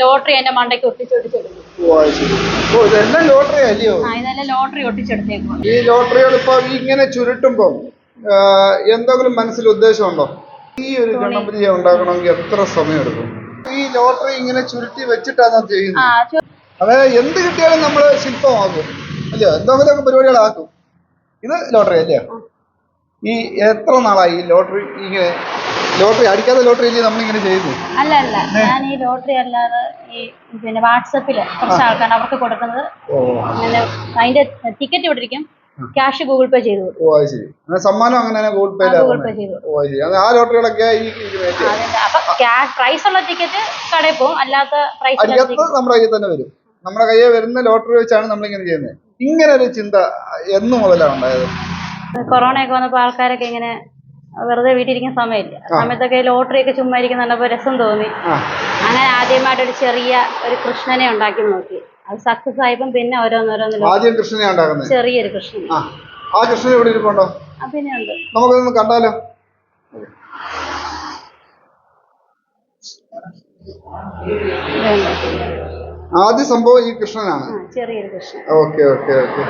Lottery എന്റെ മണ്ടയ്ക്ക് ഒട്ടിച്ചൊട്ടിച്ചെടുക്കും ഇതെല്ലാം ലോട്ടറി അല്ലയോ? ഇതെല്ലാം ലോട്ടറി ഒട്ടിച്ചെടുത്തേക്കും ഈ ലോട്ടറികൾ ഇപ്പൊ ഇങ്ങനെ ചുരുട്ടുമ്പോൾ എന്തെങ്കിലും മനസ്സിൽ ഉദ്ദേശമുണ്ടോ? ഈ ഒരു ഗണപതിയെ ഉണ്ടാക്കണമെങ്കിൽ എത്ര സമയം എടുക്കും ഈ ലോട്ടറി ഇങ്ങനെ ചുരുട്ടി വെച്ചിട്ടാണ് ചെയ്യുന്നത്. അതായത് എന്ത് കിട്ടിയാലും നമ്മൾ ശില്പമാക്കും. അല്ലയോ എന്തെങ്കിലുമൊക്കെ പരിപാടികളാക്കും. ഇത് ലോട്ടറി അല്ലയോ ഈ എത്ര നാളായി ഈ ലോട്ടറി ഇങ്ങനെ ലോട്ടറി അടിക്കാതെ ലോട്ടറി അല്ലേ നമ്മളിങ്ങനെ ചെയ്യുന്നത് അല്ല അല്ല. ഞാൻ ഈ ലോട്ടറി അല്ലാതെ ഈ പിന്നെ വാട്സപ്പിൽ കുറച്ച് ആൾക്കാർ അവർക്ക് കൊടുക്കുന്നത്. അങ്ങനെ അതിന്റെ ടിക്കറ്റ് ഇവിടെ ഇരിക്കും. ക്യാഷ് ഗൂഗിൾ പേ ചെയ്തു ഓ അത് ശരി. അങ്ങനെ സമ്മാനം അങ്ങനെ ഗൂഗിൾ പേ ഗൂഗിൾ പേ ചെയ്തു ഓ അത് ശരി. ആ ലോട്ടറികളൊക്കെ ഈ അപ്പൊ പ്രൈസ് ഉള്ള ടിക്കറ്റ് കടയിൽ പോകും. അല്ലാത്ത പ്രൈസ് അടിയത്ത് നമ്മുടെ കയ്യിൽ തന്നെ വരും. നമ്മുടെ കയ്യിൽ വരുന്ന ലോട്ടറി വെച്ചാണ് നമ്മൾ ഇങ്ങനെ ചെയ്യുന്നത്. ഇങ്ങനെ ഒരു ചിന്ത എന്നു മുതലാണ് ഉണ്ടായത് കൊറോണ ഒക്കെ വന്നപ്പോ ആൾക്കാരൊക്കെ ഇങ്ങനെ വെറുതെ വീട്ടിലിരിക്കുന്ന സമയമില്ല. സമയത്തൊക്കെ ലോട്ടറി ഒക്കെ ചുമ്മാ ഇരിക്കുന്ന നല്ല രസം തോന്നി. അങ്ങനെ ആദ്യമായിട്ട് ഒരു ചെറിയ ഒരു കൃഷ്ണനെ ഉണ്ടാക്കി നോക്കി. അത് സക്സസ് ആയപ്പം പിന്നെ ഓരോന്നോരോന്ന് ആദ്യം കൃഷ്ണനെ ഉണ്ടാക്കുന്നത്? ചെറിയൊരു കൃഷ്ണൻ. ആ. കൃഷ്ണൻ ഇവിടെ ഇരിപ്പുണ്ടോ? പിന്നെ ഉണ്ട്. നമുക്കൊന്ന് കണ്ടാലോ. ആദ്യ സംഭവം ഈ കൃഷ്ണനാണ്. ആ ചെറിയൊരു കൃഷ്ണൻ. Okay okay okay.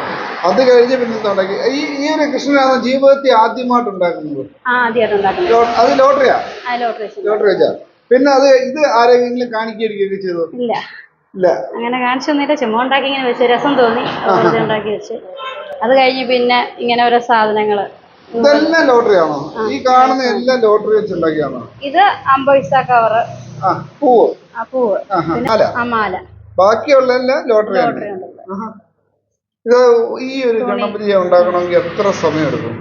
അത് കഴിഞ്ഞ് പിന്നെ തുടങ്ങി ഈ ഈ ഒരു കൃഷ്ണനാണ് ജീവിതത്തിൽ ആദ്യമായിട്ട് ഉണ്ടാക്കുന്നത്. അത് ലോട്ടറിയാ? ലോട്ടറി വെച്ച്. പിന്നെ അത് ഇത് ആരെങ്കിലും കാണിക്കുകയൊക്കെ ചെയ്തു ഇല്ല. ഇല്ല. അങ്ങനെ കാണിച്ചൊന്നുമില്ല ചുമ്മാ ഉണ്ടാക്കി ഇങ്ങനെ വെച്ച് രസം തോന്നി. ഉണ്ടാക്കി വെച്ച്. അത് കഴിഞ്ഞ് പിന്നെ ഇങ്ങനെ ഓരോ സാധനങ്ങൾ. ഇതെല്ലാം ലോട്ടറിയാണോ? ഈ കാണുന്ന എല്ലാം ലോട്ടറി വെച്ച് ഉണ്ടാക്കിയാണോ ഇത് അമ്പത് പൈസ കവറ് പൂവ്. പൂവ്. ആഹാ. ബാക്കിയുള്ള ലോട്ടറി. ഇത് ഈ ഒരു ഗണപതിയെ ഉണ്ടാക്കണമെങ്കിൽ എത്ര സമയം എടുക്കും?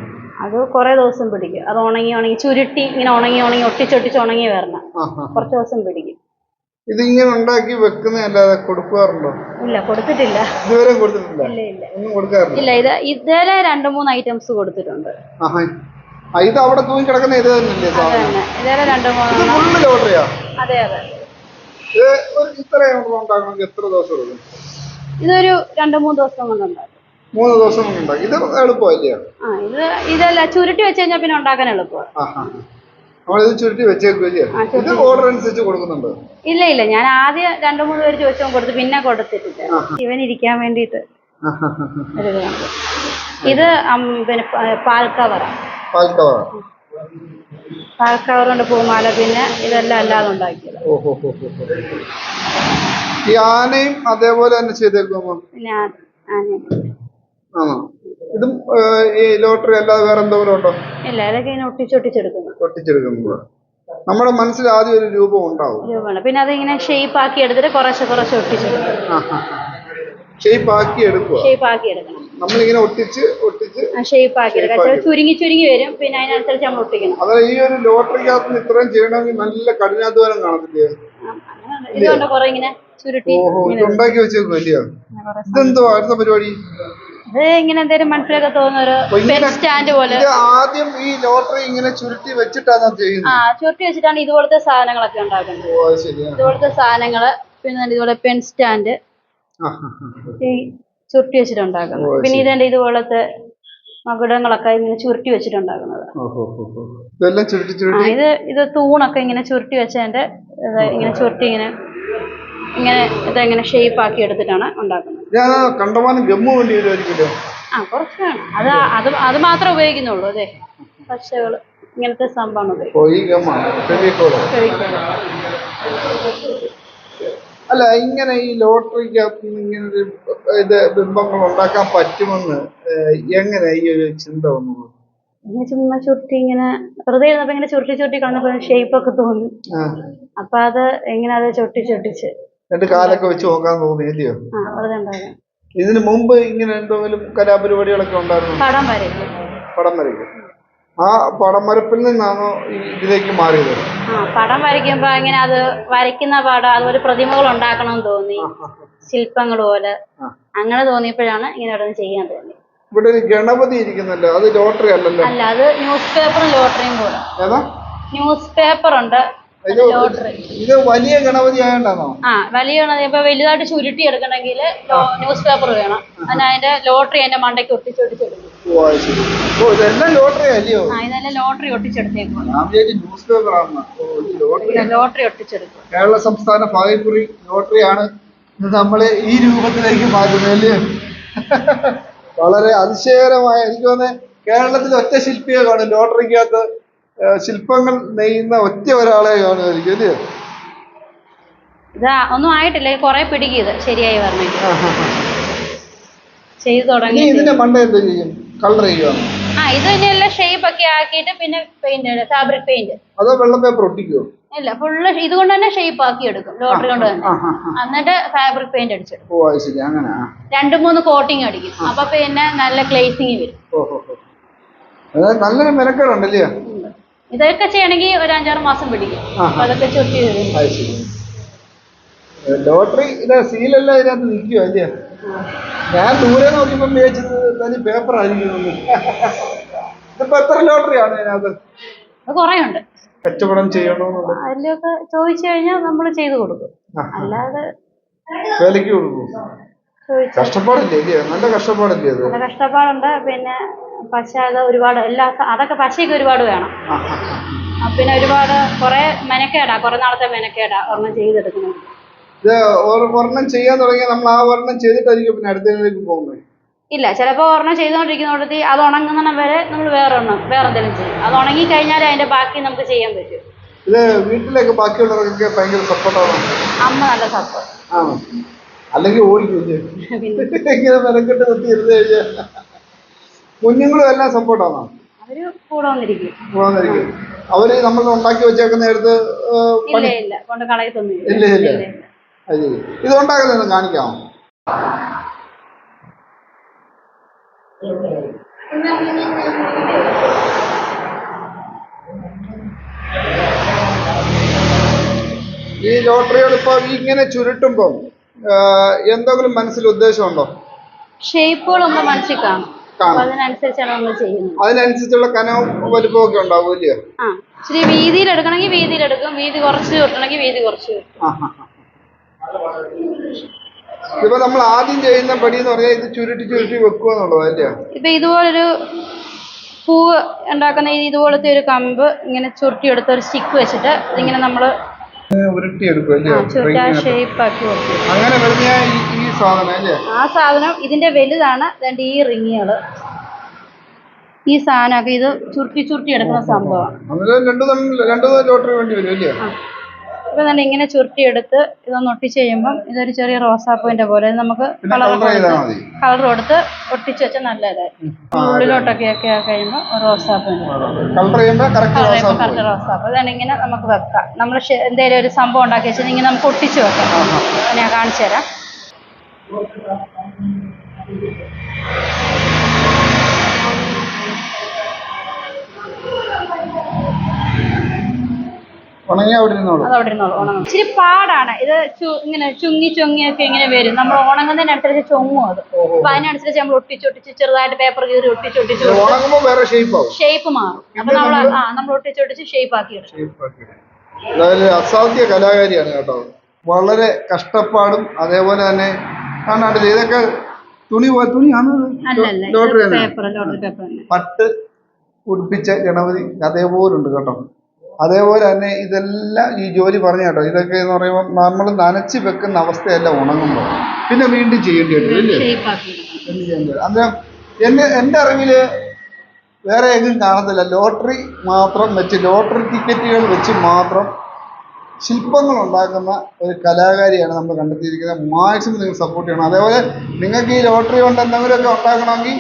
അത് കുറേ ദിവസം പിടിക്കും. അത് ഉണങ്ങി ഉണങ്ങി ചുരുട്ടി ഇങ്ങനെ ഉണങ്ങി ഉണങ്ങി ഒട്ടിച്ചൊട്ടിച്ച് ഉണങ്ങി വരണം. കുറച്ച് ദിവസം പിടിക്കും. ഇത് ഇങ്ങനെ ഉണ്ടാക്കി വെക്കുന്നതല്ലാതെ കൊടുക്കാറുണ്ടോ? ഇല്ല കൊടുത്തിട്ടില്ല. ഇതുവരെ കൊടുത്തിട്ടില്ല? ഒന്നും കൊടുക്കാറില്ല? ഇല്ല ഇത് ഇതുവരെ രണ്ട് മൂന്ന് ഐറ്റംസ് കൊടുത്തിട്ടുണ്ട്. ഇത് അവിടെ തൂങ്ങി കിടക്കുന്ന ഇത് തന്നെയല്ലേ ഇതുവരെ രണ്ട് മൂന്ന് അതെ അതെ. ഒരു ഇത്ര എണ്ണം ഉണ്ടാക്കണമെങ്കിൽ എത്ര ദിവസം എടുക്കും? ഇതൊരു രണ്ട് മൂന്ന് ദിവസം കൊണ്ട് ഉണ്ടാക്കും. മൂന്ന് ദിവസം കൊണ്ട് ഉണ്ടാക്കി. ഇത് എളുപ്പമല്ലേ? ആ ഇത് ഇതല്ല ചുരുട്ടി വെച്ച് കഴിഞ്ഞാൽ പിന്നെ ഉണ്ടാക്കാൻ എളുപ്പമാണ് നമ്മളിത് ചുരുട്ടി ഇത് ഓർഡർ അനുസരിച്ച് കൊടുക്കുന്നുണ്ട്? ഇല്ല ഇല്ല. ഞാൻ ആദ്യം രണ്ടു മൂന്ന് പേര് ചോദിച്ചു കൊടുത്തു. പിന്നെ കൊടുത്തിട്ടില്ല. ഇവൻ ഇരിക്കാൻ വേണ്ടിയിട്ട്. ഇത് പിന്നെ പാൽ കവറാണ് പാൽ പാൽ കവർ കൊണ്ട് പൂമാല പിന്നെ ഇതെല്ലാം അല്ലാതെ ഉണ്ടാക്കിയത്. ഓഹോ. ഈ ആനയും അതേപോലെ തന്നെ ചെയ്തേക്കുമോ പിന്നെ ആ- ആന. ആണോ? ഇതും ഏഹ്, ഈ ലോട്ടറി അല്ലാതെ വേറെ എന്തെങ്കിലും ഉണ്ടോ? ഇല്ല അതൊക്കെ ഇങ്ങനെ ഒട്ടിച്ചൊട്ടിച്ചെടുക്കുന്നു. ഒട്ടിച്ചെടുക്കുന്നത് നമ്മുടെ മനസ്സിൽ ആദ്യം ഒരു രൂപം ഉണ്ടാവും. രൂപമാണ്. പിന്നെ അതിങ്ങനെ ഷേപ്പ് ആക്കി എടുത്തിട്ട് കുറച്ച് കുറച്ച് ഒട്ടിച്ചെടുക്കും. ഷേപ്പ് ആക്കി എടുക്കുക ഷേപ്പ് ആക്കി എടുക്കണം. നമ്മളിങ്ങനെ ഒട്ടിച്ച് ഒട്ടിച്ച് ചുരുങ്ങി ചുരുങ്ങി വരും പിന്നെ അതിനനുസരിച്ച് നമ്മൾ ഒട്ടിക്കണം. അതായത് ഈ ഒരു ലോട്ടറിക്കകത്ത് ഇത്രയും ചെയ്യണമെങ്കിൽ നല്ല കഠിനാധ്വാനം കാണത്തില്ലേ. ഇതുകൊണ്ട് കുറെ ഇങ്ങനെ ചുരുട്ടി ഓഹോ ഇത് ഉണ്ടാക്കി വെച്ചേക്കും അല്ലയോ ഇതെന്തോ അടുത്ത പരിപാടി? ഇങ്ങനെ മനസ്സിലൊക്കെ തോന്നുന്ന ഒരു സ്റ്റാൻഡ് പോലെ. ആദ്യം ഈ ലോട്ടറി ഇങ്ങനെ ചുരുട്ടി വെച്ചിട്ടാണ് ചെയ്യുന്നത്. ആ ചുരുട്ടി വെച്ചിട്ടാണ് ഇതുപോലത്തെ സാധനങ്ങളൊക്കെ ഉണ്ടാക്കുന്നത്. ഇതുപോലത്തെ സാധനങ്ങൾ പിന്നെ ഇതുപോലെ പെൻ സ്റ്റാൻഡ്. ചുരുട്ടി വെച്ചിട്ടുണ്ടാക്കുന്നത്. പിന്നെ ഇതുണ്ട് ഇതുപോലത്തെ മകുടങ്ങളൊക്കെ ഇങ്ങനെ ചുരുട്ടി വെച്ചിട്ടുണ്ടാക്കുന്നത്. ഇത് ഇത് തൂണൊക്കെ ഇങ്ങനെ ചുരുട്ടി വെച്ചതിന്റെ ഇങ്ങനെ ചുരുട്ടി ഇങ്ങനെ ഇങ്ങനെ ഇതെങ്ങനെ ഷേപ്പ് ആക്കി എടുത്തിട്ടാണ് ഉണ്ടാക്കുന്നത്. ഞാൻ കണ്ടമാനം ഗമ്മു വേണ്ടി വരുമായിരിക്കുമല്ലോ ആ കുറച്ച് വേണം അത് അത് അത് മാത്രമേ ഉപയോഗിക്കുന്നുള്ളൂ അതെ. പശകൾ ഇങ്ങനത്തെ സംഭവമാണ് ഉപയോഗിക്കുന്നത് ഓ ഈ ഗമ്മാണ് ഫെവിക്കോൾ അല്ല ഇങ്ങനെ ഈ ലോട്ടറിക്കകത്ത് നിന്ന് ഇങ്ങനെ ഒരു ഇത് ബിംബങ്ങൾ ഉണ്ടാക്കാൻ പറ്റുമെന്ന് എങ്ങനെ ഈ ഒരു ചിന്ത വന്നത് ഇങ്ങനെ ചുമ്മാ ചുരുട്ടി ഇങ്ങനെ വെറുതെ ഇരുന്നപ്പോ ഇങ്ങനെ ചുരുട്ടി ചുരുട്ടി കാണുമ്പോ ഷേപ്പ് ഒക്കെ തോന്നി. അപ്പൊ അത് എങ്ങനെ അത് ചൊട്ടി ചുരുട്ടിച്ച്. രണ്ട് കാലൊക്കെ വെച്ച് നോക്കാൻ തോന്നി ഇല്ലയോ ആ വെറുതെ ഉണ്ടാകാം ഇതിന് മുമ്പ് ഇങ്ങനെ എന്തെങ്കിലും കലാപരിപാടികളൊക്കെ ഉണ്ടായിരുന്നു? പടം വരയ്ക്കും. പടം വരയ്ക്കും. ആ പടം വരപ്പിൽ നിന്നാണോ ഇതിലേക്ക് മാറിയത്? ആ പടം വരയ്ക്കുമ്പോ ഇങ്ങനെ അത് വരയ്ക്കുന്ന പടം അതുപോലെ പ്രതിമകൾ ഉണ്ടാക്കണം തോന്നി. ശില്പങ്ങൾ പോലെ. അങ്ങനെ തോന്നിയപ്പോഴാണ് ഇങ്ങനെ ഓരോന്ന് ചെയ്യാൻ തോന്നി ഇവിടെ ഒരു ഗണപതി ഇരിക്കുന്നല്ലോ? അത് ലോട്ടറി അല്ലല്ലോ? അല്ല അത് ന്യൂസ് പേപ്പറും ലോട്ടറിയും പോലെ ഏതാ? ന്യൂസ് പേപ്പർ ഉണ്ട് ഇത് ഇത് വലിയ ഗണപതി ആയതുകൊണ്ടാണോ ആ വലിയ ഗണപതി. ഇപ്പൊ വലുതായിട്ട് ചുരുട്ടി എടുക്കണമെങ്കിൽ ന്യൂസ് പേപ്പർ വേണം. അതിന് അതിന്റെ ലോട്ടറി അതിന്റെ മണ്ടയ്ക്ക് ഒട്ടിച്ചൊട്ടിച്ചെടുക്കും. ലോട്ടറി അല്ലയോ? ആ ഇതെല്ലാം ലോട്ടറി ഒട്ടിച്ചെടുത്തേക്കും ന്യൂസ് പേപ്പർ ആണെന്ന്. ലോട്ടറി. ഒട്ടിച്ചെടുക്കും. കേരള സംസ്ഥാന ഭാഗ്യക്കുറി ലോട്ടറിയാണ് നമ്മളെ ഈ രൂപത്തിലേക്ക് മാറ്റുന്നത് അല്ലേ? വളരെ അതിശയകരമായ എനിക്ക് തോന്നുന്നത് കേരളത്തിൽ ഒറ്റ ശില്പിയെ കാണും ലോട്ടറിക്കകത്ത്. ശില്പങ്ങൾ നെയ്യുന്ന ഒറ്റ ഒരാളെ കാണുമായിരിക്കും അല്ലേ? ഇതാ ഒന്നും ആയിട്ടില്ല കുറെ പിടിക്കിയത് ശരിയായി പറഞ്ഞു. ചെയ്തു തുടങ്ങി. ഇതിന്റെ മണ്ട എന്ത് ചെയ്യും? കളർ ചെയ്യുവാണ്? ആ ഇത് ഇനി എല്ലാം ഷേപ്പ് ഒക്കെ ആക്കിയിട്ട് പിന്നെ പെയിന്റ് ഫാബ്രിക് പെയിന്റ് അതോ വെള്ളം പേപ്പർ ഒട്ടിക്കുമോ ഇല്ല ഫുള്ള് ഇതുകൊണ്ട് തന്നെ ഷേപ്പ് ആക്കി എടുക്കും ലോട്ടറി കൊണ്ട് തന്നെ. എന്നിട്ട് ഫാബ്രിക് പെയിന്റ് അടിച്ചെടുക്കും ആ. മൂന്ന് കോട്ടിങ് അടിക്കും. അപ്പൊ പിന്നെ നല്ല ഗ്ലേസിങ് വരും. നല്ലൊരു മെനക്കേടുണ്ടല്ലേ ഇതൊക്കെ ചെയ്യണമെങ്കിൽ ഒരു അഞ്ചാറ് മാസം പിടിക്കും. അതൊക്കെ ചുറ്റി ലോട്ടറി സീലെല്ലാം ഇതിനകത്ത് നിൽക്കുവോ അല്ലേ? ഞാൻ ദൂരെ നോക്കിയപ്പോ വിചാരിച്ചത് തനി പേപ്പർ ആയിരിക്കും ഇതിപ്പോ എത്ര ലോട്ടറിയാണ് ഇതിനകത്ത്? അത് കൊറേയുണ്ട്. ഉണ്ട് കച്ചവടം ചെയ്യണോന്നുള്ളത് അതിലൊക്കെ ചോദിച്ചു കഴിഞ്ഞാൽ നമ്മൾ ചെയ്തു കൊടുക്കും. അല്ലാതെ വിലക്ക് കൊടുക്കും. കഷ്ടപ്പാടില്ലേ? നല്ല കഷ്ടപ്പാടില്ലേ നല്ല കഷ്ടപ്പാടുണ്ട്. പിന്നെ പശ അത് ഒരുപാട് എല്ലാ അതൊക്കെ പശയൊക്കെ ഒരുപാട് വേണം. പിന്നെ ഒരുപാട് കുറെ മെനക്കേടാ കുറെ നാളത്തെ മെനക്കേടാ ഒരെണ്ണം ചെയ്തെടുക്കുന്നത്. ഇത് ഒരു ഒരെണ്ണം ചെയ്യാൻ തുടങ്ങിയാൽ നമ്മൾ ആ ഒരെണ്ണം ചെയ്തിട്ടായിരിക്കും പിന്നെ അടുത്തതിലേക്ക് പോകുന്നത്? ഇല്ല ചിലപ്പോൾ ഒരെണ്ണം ചെയ്തുകൊണ്ടിരിക്കുന്നിടത്ത് അത് ഉണങ്ങുന്ന വരെ നമ്മൾ വേറെ ഒന്നും വേറെ എന്തെങ്കിലും ചെയ്യും. അത് ഉണങ്ങി കഴിഞ്ഞാൽ അതിന്റെ ബാക്കി നമുക്ക് ചെയ്യാൻ പറ്റും. ഇത് വീട്ടിലേക്ക് ബാക്കിയുള്ളവർക്കൊക്കെ ഭയങ്കര സപ്പോർട്ടാണ്? അമ്മ നല്ല സപ്പോർട്ട് ആണോ? അല്ലെങ്കിൽ ഓടിക്കും ഇങ്ങനെ മെനക്കെട്ട് കുത്തി ഇരുന്ന് കഴിഞ്ഞാൽ കുഞ്ഞുങ്ങളും എല്ലാം സപ്പോർട്ടാണോ അവർ കൂടെ വന്നിരിക്കും. അവർ നമ്മൾ ഉണ്ടാക്കി വെച്ചേക്കുന്ന നേരത്ത് ഇല്ല ഇല്ല. കൊണ്ട് കളയത്തൊന്നും ഇല്ല, ഇല്ല. അത് ഇത് ഉണ്ടാക്കുന്നത് കാണിക്കാമോ? ഈ ലോട്ടറികൾ ഇപ്പൊ ഇങ്ങനെ ചുരുട്ടുമ്പോൾ എന്തെങ്കിലും മനസ്സിൽ ഉദ്ദേശമുണ്ടോ? ഷേപ്പുകൾ നമ്മൾ മനസ്സിൽ കാണും. അതിനനുസരിച്ചാണ് നമ്മൾ ചെയ്യുന്നത്. അതിനനുസരിച്ചുള്ള കനവും വലുപ്പവും ഒക്കെ ഉണ്ടാവും ഇല്ലയോ ആ ഇച്ചിരി വീതിയിൽ എടുക്കണമെങ്കിൽ വീതിയിൽ എടുക്കും വീതി കുറച്ച് കിട്ടണമെങ്കിൽ വീതി കുറച്ച്. ഇപ്പൊ നമ്മൾ ആദ്യം ചെയ്യുന്ന പടി എന്ന് പറഞ്ഞാൽ ഇത് ചുരുട്ടി ചുരുട്ടി വെക്കുക എന്നുള്ളത് അല്ലയോ ഇപ്പൊ ഇതുപോലൊരു പൂവ് ഉണ്ടാക്കുന്ന ഇതുപോലത്തെ ഒരു കമ്പ് ഇങ്ങനെ ചുരുട്ടിയെടുത്ത ഒരു സ്റ്റിക്ക് വെച്ചിട്ട് ഇതിങ്ങനെ നമ്മൾ ഉരുട്ടി എടുക്കും അല്ലയോ ചുരുട്ടി ഷേപ്പ് ആക്കി കൊടുക്കും. അങ്ങനെ അല്ലേ ആ സാധനം ഇതിന്റെ വലുതാണ്. രണ്ട് ഈ റിങ്ങുകൾ. ഈ സാധനമൊക്കെ ഇത് ചുരുട്ടി ചുരുട്ടി എടുക്കുന്ന സംഭവമാണ്. ഇപ്പൊ തന്നെ ഇങ്ങനെ ചുരുട്ടി എടുത്ത് ഇതൊന്ന് ഒട്ടിച്ച് കഴിയുമ്പം ഇതൊരു ചെറിയ റോസാപ്പൂവിന്റെ പോലെ നമുക്ക് കളർ കളർ കൊടുത്ത് ഒട്ടിച്ച് വെച്ചാൽ നല്ലതായിരിക്കും. ഉള്ളിലോട്ടൊക്കെ ഒക്കെ കഴിയുമ്പോൾ റോസാപ്പൂവിന്റെ കറക്റ്റ് റോസാപ്പ് ഇതാണ് ഇങ്ങനെ നമുക്ക് വെക്കാം. നമ്മൾ എന്തെങ്കിലും ഒരു സംഭവം ഉണ്ടാക്കി വെച്ചാൽ ഇങ്ങനെ നമുക്ക് ഒട്ടിച്ച് വെക്കാം. ഞാൻ കാണിച്ചു തരാം. ഉണങ്ങി അവിടെ ഇരുന്നോളൂ. അത് അവിടെ ഇരുന്നോളൂ ഉണങ്ങും. ഇച്ചിരി പാടാണ്. ഇത് ചു- ഇങ്ങനെ ചുങ്ങി ചുങ്ങിയൊക്കെ ഇങ്ങനെ വരും. നമ്മൾ ഉണങ്ങുന്നതിനനുസരിച്ച് ചുങ്ങും അത്. അപ്പൊ അതിനനുസരിച്ച് നമ്മൾ ഒട്ടിച്ചൊട്ടിച്ച് ചെറുതായിട്ട് പേപ്പർ കീറി ഒട്ടിച്ചൊട്ടിച്ച് ഇത് വേറെ ഷേപ്പ് ആവും. ഷേപ്പ് മാറും. അപ്പൊ നമ്മൾ ആ നമ്മൾ ഒട്ടിച്ചൊട്ടിച്ച് ഷേപ്പ് ആക്കി എടുക്കും. ഷേപ്പ് ആക്കി അതായത് അസാധ്യ കലാകാരിയാണ് കേട്ടോ. വളരെ കഷ്ടപ്പാടും അതേപോലെ തന്നെ കാണാണ്ടില്ല ഇതൊക്കെ തുണി തുണിയാണ്. ലോട്ടറി പട്ട് ഉടുപ്പിച്ച ഗണപതി അതേപോലുണ്ട് കേട്ടോ. അതേപോലെ തന്നെ ഇതെല്ലാം ഈ ജോലി പറഞ്ഞ കേട്ടോ. ഇതൊക്കെ എന്ന് പറയുമ്പോൾ നമ്മൾ നനച്ച് വെക്കുന്ന അവസ്ഥയല്ല ഉണങ്ങുമ്പോൾ പിന്നെ വീണ്ടും ചെയ്യേണ്ടി വരും അല്ലേ എന്ത് ചെയ്യേണ്ടി വരും. അന്നേരം എന്നെ എന്റെ അറിവിൽ വേറെ എങ്ങും കാണത്തില്ല. ലോട്ടറി മാത്രം വെച്ച് ലോട്ടറി ടിക്കറ്റുകൾ വെച്ച് മാത്രം ശില്പങ്ങൾ ഉണ്ടാക്കുന്ന ഒരു കലാകാരിയാണ് നമ്മൾ കണ്ടെത്തിയിരിക്കുന്നത്. മാക്സിമം നിങ്ങൾ സപ്പോർട്ട് ചെയ്യണം. അതേപോലെ നിങ്ങൾക്ക് ഈ ലോട്ടറി കൊണ്ട് എന്തെങ്കിലുമൊക്കെ ഉണ്ടാക്കണമെങ്കിൽ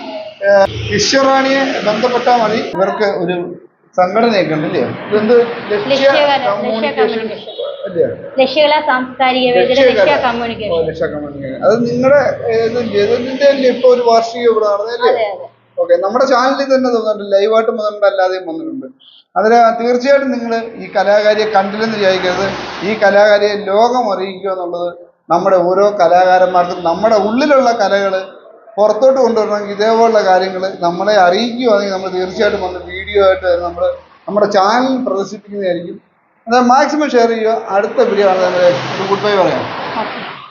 ഈശ്വറാണിയെ ബന്ധപ്പെട്ടാൽ മതി. ഇവർക്ക് ഒരു സംഘടനയൊക്കെ ഉണ്ട് ഇതെന്ത്? ലക്ഷ്യ കമ്മ്യൂണിക്കേഷൻ അല്ലേ? ലക്ഷ്യകല സാംസ്കാരിക. ലക്ഷ്യ കമ്മ്യൂണിക്കേഷൻ കമ്മ്യൂണിക്കേഷൻ അത് നിങ്ങളുടെ ഇതിന്റെ ഇപ്പൊ ഒരു വാർഷിക ഇവിടെ നടന്നല്ലേ ഓക്കെ നമ്മുടെ ചാനലിൽ തന്നെ തോന്നുന്നുണ്ട്. ലൈവായിട്ട് വന്നിട്ടുണ്ട്? അല്ലാതെയും വന്നിട്ടുണ്ട്. അതിന് തീർച്ചയായിട്ടും നിങ്ങൾ ഈ കലാകാരിയെ കണ്ടില്ലെന്ന് വിചാരിക്കരുത്. ഈ കലാകാരിയെ ലോകം അറിയിക്കുക എന്നുള്ളത് നമ്മുടെ ഓരോ കലാകാരന്മാർക്കും നമ്മുടെ ഉള്ളിലുള്ള കലകൾ പുറത്തോട്ട് കൊണ്ടുവരണമെങ്കിൽ ഇതേപോലുള്ള കാര്യങ്ങൾ നമ്മളെ അറിയിക്കുകയാണെങ്കിൽ നമ്മൾ തീർച്ചയായിട്ടും വന്ന് വീഡിയോ ആയിട്ട് നമ്മൾ നമ്മുടെ ചാനൽ പ്രദർശിപ്പിക്കുന്നതായിരിക്കും. അത് മാക്സിമം ഷെയർ ചെയ്യുക. അടുത്ത വീഡിയോ ആണ് ഗുഡ് ബൈ പറയാം.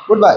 Good bye